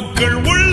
மக்கள் உள்ள